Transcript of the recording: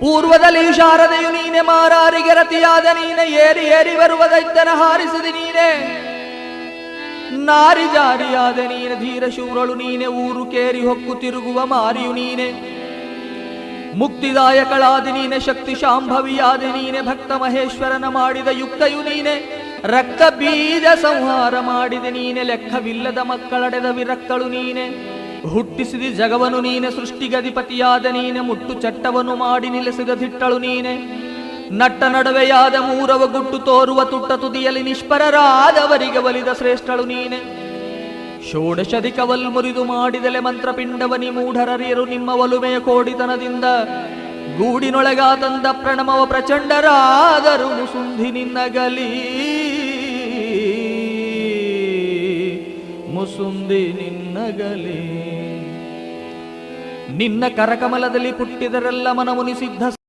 ಪೂರ್ವದಲ್ಲಿ ಶಾರದೆಯು ನೀನೆ ಮಾರಾರಿಗೆ ರತಿಯಾದ ನೀನೆ ಏರಿ ಏರಿ ಬರುವ ದೈತ್ಯನ ಹಾರಿಸಿದೆ ನೀನೆ. ನಾರಿ ಜಾರಿಯಾದ ನೀನೆ ಧೀರ ಶೂರಳು ನೀನೆ ಊರು ಕೇರಿ ಹೊಕ್ಕು ತಿರುಗುವ ಮಾರಿಯು ನೀನೆ. ಮುಕ್ತಿದಾಯಕಳಾದ ನೀನೆ ಶಕ್ತಿ ಶಾಂಭವಿಯಾದ ನೀನೆ ಭಕ್ತ ಮಹೇಶ್ವರನ ಮಾಡಿದ ಯುಕ್ತಯು ನೀನೆ. ರಕ್ತ ಬೀಜ ಸಂಹಾರ ಮಾಡಿದ ನೀನೆ, ಲೆಕ್ಕವಿಲ್ಲದ ಮಕ್ಕಳಡೆದ ವಿರಕ್ಕಳು ನೀನೆ. ಹುಟ್ಟಿಸಿದ ಜಗವನು ನೀನೆ, ಸೃಷ್ಟಿಗಧಿಪತಿಯಾದ ನೀನೆ, ಮುಟ್ಟು ಚಟ್ಟವನು ಮಾಡಿ ನಿಲ್ಲಿಸಿದ ದಿಟ್ಟಳು ನೀನೆ. ನಟ್ಟ ನಡುವೆಯಾದ ಮೂರವ ಗುಟ್ಟು ತೋರುವ ತುಟ್ಟ ತುದಿಯಲ್ಲಿ ನಿಷ್ಪರರಾದವರಿಗೆ ಒಲಿದ ಶ್ರೇಷ್ಠಳು ನೀನೆ. ಷೋಡಶದಿ ಕವಲ್ ಮುರಿದು ಮಾಡಿದಲೆ ಮಂತ್ರಪಿಂಡವನಿ ಮೂಢರರಿಯರು ನಿಮ್ಮ ಒಲುಮೆಯ ಕೋಡಿತನದಿಂದ. ಗೂಡಿನೊಳಗ ತಂದ ಪ್ರಣಮವ ಪ್ರಚಂಡರಾದರು ಮುಸುಂಧಿ ನಿನ್ನಗಲಿ. ಮುಸುಂದಿ ನಿನ್ನಗಲಿ. ನಿನ್ನ ಕರಕಮಲದಲ್ಲಿ ಪುಟ್ಟಿದರೆಲ್ಲ ಮನಮುನಿ ಸಿದ್ಧ